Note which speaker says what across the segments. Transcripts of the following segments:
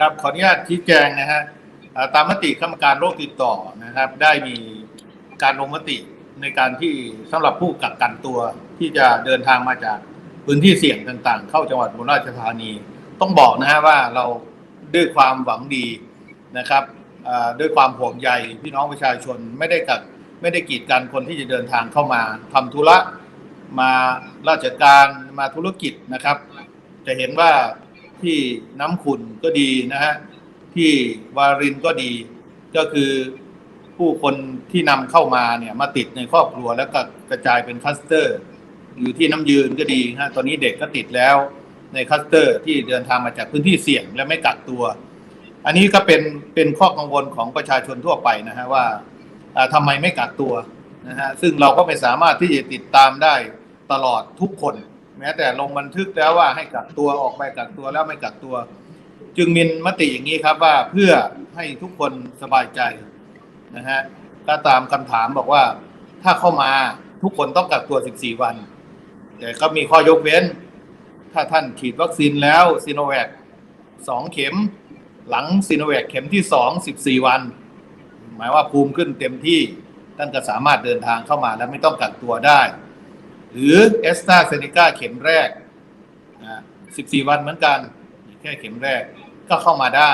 Speaker 1: ครับขออนุญาตชี้แจงนะฮะตามมติคณะกรรมการโรคติดต่อนะครับ ได้มีการลงมติในการที่สำหรับผู้กักกันตัวที่จะเดินทางมาจากพื้นที่เสี่ยงต่างๆ เข้าจังหวัดอุบลราชธานี ต้องบอกนะฮะว่าเราด้วยความหวังดีนะครับด้วยความห่วงใยพี่น้องประชาชนไม่ได้กักไม่ได้กีดกันคนที่จะเดินทางเข้ามาทำธุระมาราชการมาธุรกิจนะครับ จะเห็นว่า ที่น้ำขุนก็ดีนะฮะที่วารินก็ดี ก็คือผู้คนที่นำเข้ามาเนี่ยมาติดในครอบครัวแล้วก็กระจายเป็นคัสเตอร์ อยู่ที่น้ำยืนก็ดีฮะตอนนี้เด็กก็ติดแล้วในคัสเตอร์ที่เดินทางมาจากพื้นที่เสี่ยงและไม่กักตัว อันนี้ก็เป็นเป็นข้อกังวลของประชาชนทั่วไปนะฮะว่าอ่าทำไมไม่กักตัวนะฮะซึ่งเราก็ไม่สามารถที่จะติดตามได้ตลอดทุกคน แม้แต่ลงบันทึกแล้วว่าให้กักตัวออกไปกักตัวแล้วไม่กักตัว จึงมีมติอย่างนี้ครับว่าเพื่อให้ทุกคนสบายใจนะฮะก็ตามคำถามบอกว่า ถ้าเข้ามาทุกคนต้องกักตัว 14 วัน แต่ก็มีข้อยกเว้น ถ้าท่านฉีดวัคซีนแล้วซีโนแวคสองเข็ม หลังซีโนแวคเข็มที่สอง14วัน หมายว่าภูมิขึ้นเต็มที่ท่านก็สามารถเดินทางเข้ามาแล้วไม่ต้องกักตัวได้ หรือเอสตราเซเนกาเข็มแรกนะ14 วันเหมือนกัน แค่เข็มแรกก็เข้ามาได้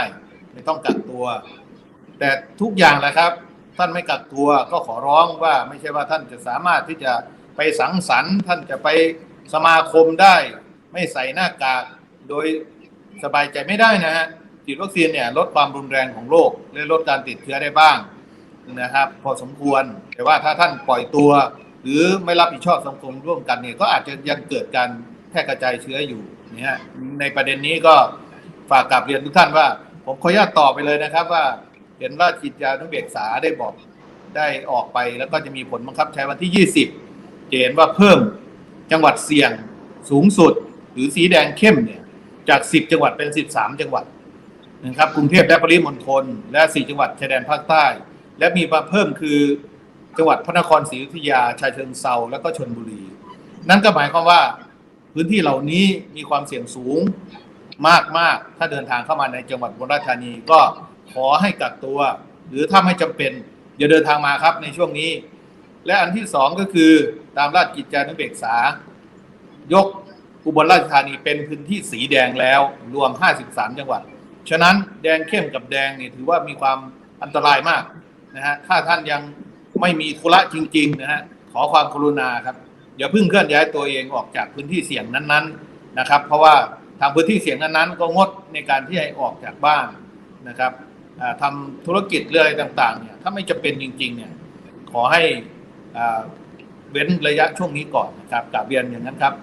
Speaker 1: ไม่ต้องกักตัว แต่ทุกอย่างแหละครับ ท่านไม่กักตัวก็ขอร้องว่าไม่ใช่ว่าท่านจะสามารถที่จะไปสังสรรค์ ท่านจะไปสมาคมได้ ไม่ใส่หน้ากากโดยสบายใจไม่ได้นะฮะฉีดวัคซีนเนี่ยลดความรุนแรงของโรคและลดการติดเชื้อได้บ้างนะครับ พอสมควรแต่ว่าถ้าท่านปล่อยตัว หรือไม่รับผิดชอบสังคมร่วมกันเนี่ยก็อาจจะยังเกิดการแพร่กระจายเชื้ออยู่นะฮะในประเด็นนี้ก็ฝากกลับเรียนทุกท่านว่า ผมขออนุญาตต่อไปเลยนะครับว่า เห็นว่าจิตยานุเบกษาได้บอกได้ออกไปแล้วก็จะมีผลบังคับใช้วันที่ 20จะเห็นว่าเพิ่มจังหวัดเสี่ยงสูงสุด หรือสีแดงเข้มเนี่ยจาก 10 จังหวัดเป็น 13 จังหวัดนะครับกรุงเทพและปริมณฑลและ 4 จังหวัดชายแดนภาคใต้ และมีมาเพิ่มคือ จังหวัดพระนครศรีอยุธยาชายเชิงเซาแล้วก็ชนบุรี นั่นก็หมายความว่าพื้นที่เหล่านี้มีความเสี่ยงสูงมากมากๆถ้าเดินทางเข้ามาในจังหวัดบลราชธานีก็ขอให้กักตัว หรือถ้าไม่จำเป็นอย่าเดินทางมาครับในช่วงนี้ และอันที่สองก็คือตามราชกิจจานุเบกษายกอุบลราชธานีเป็นพื้นที่สีแดงแล้วรวม 53 จังหวัด ฉะนั้นแดงเข้มกับแดงนี่ถือว่ามีความอันตรายมากนะฮะถ้าท่านยัง ไม่มีธุระจริง ๆ นะฮะขอความกรุณาครับอย่าเพิ่งเคลื่อนย้ายตัวเองออกจากพื้นที่เสี่ยงนั้นๆนะครับ เพราะว่าทางพื้นที่เสี่ยงนั้นๆก็งดในการที่ให้ออกจากบ้านนะครับทำทำธุรกิจเรื่อยต่างๆเนี่ยถ้าไม่จะเป็นจริงๆเนี่ยขอให้เว้นระยะช่วงนี้ก่อนนะครับกราบเรียนอย่างนั้นครับ